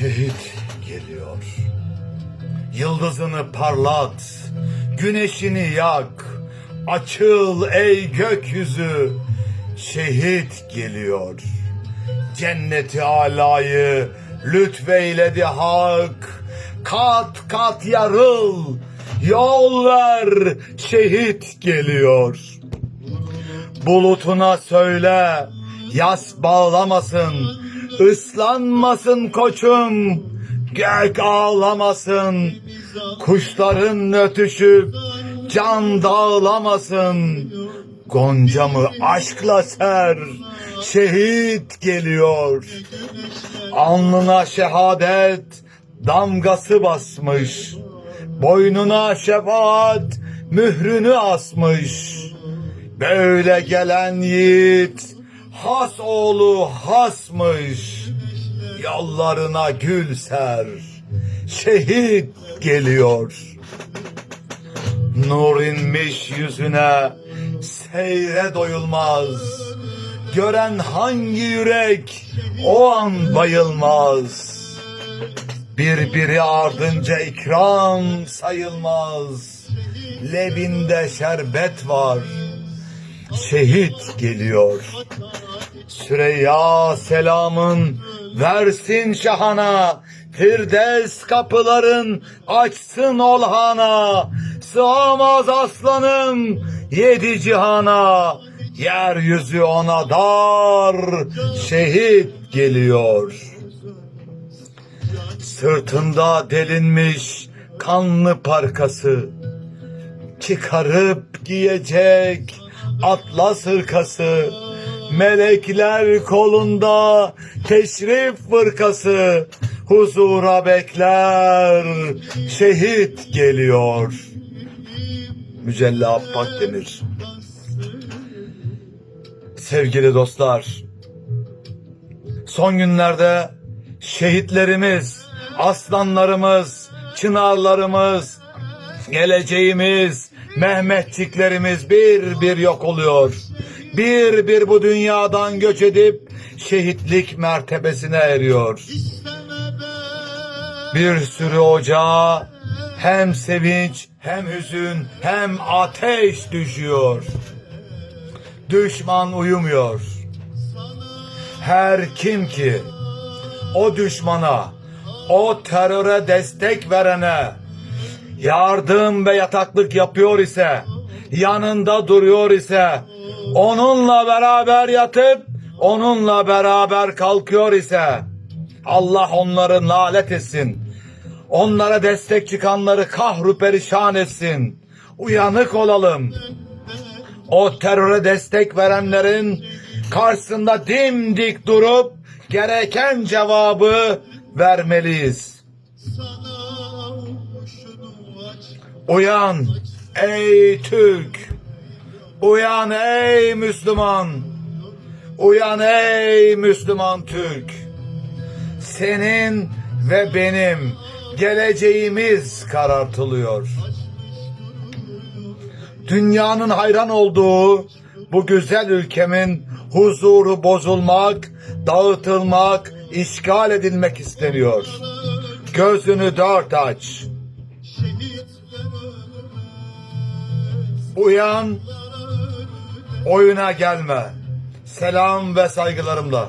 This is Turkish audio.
Şehit geliyor. Yıldızını parlat, güneşini yak. Açıl ey gökyüzü, şehit geliyor. Cenneti alayı lütfeyledi hak. Kat kat yarıl, yol ver, şehit geliyor. Bulutuna söyle, yas bağlamasın, ıslanmasın koçum, gök ağlamasın, kuşların ötüşüp can dağlamasın. Goncamı aşkla ser, şehit geliyor. Alnına şehadet damgası basmış. Boynuna şefaat mührünü asmış. Böyle gelen yiğit has oğlu hasmış. Yollarına gül ser. Şehit geliyor. Nur inmiş yüzüne seyre doyulmaz. Gören hangi yürek o an bayılmaz. Birbiri ardınca ikram sayılmaz. Lebinde şerbet var. Şehit geliyor. Süreyya selamın versin şahana. Firdevs kapıların açsın olhana. Sığamaz aslanım yedi cihana. Yeryüzü ona dar. Şehit geliyor. Sırtında delinmiş kanlı parkası çıkarıp giyecek atlas hırkası melekler kolunda teşrif fırkası. Huzura bekler şehit geliyor. Mücella Pakdemir Sevgili dostlar son günlerde şehitlerimiz, aslanlarımız, çınarlarımız, geleceğimiz, Mehmetçiklerimiz bir bir yok oluyor. Bir bir bu dünyadan göç edip şehitlik mertebesine eriyor. Bir sürü ocağa hem sevinç hem hüzün hem ateş düşüyor. Düşman uyumuyor. Her kim ki o düşmana, o teröre destek verene yardım ve yataklık yapıyor ise, yanında duruyor ise, onunla beraber yatıp onunla beraber kalkıyor ise Allah onları nalet etsin. Onlara destek çıkanları kahru perişan etsin. Uyanık olalım. O teröre destek verenlerin karşısında dimdik durup gereken cevabı vermeliyiz. Uyan ey Türk. Uyan ey Müslüman. Uyan ey Müslüman Türk. Senin ve benim geleceğimiz karartılıyor. Dünyanın hayran olduğu bu güzel ülkemin huzuru bozulmak, dağıtılmak, işgal edilmek isteniyor. Gözünü dört aç. Uyan, oyuna gelme. Selam ve saygılarımla.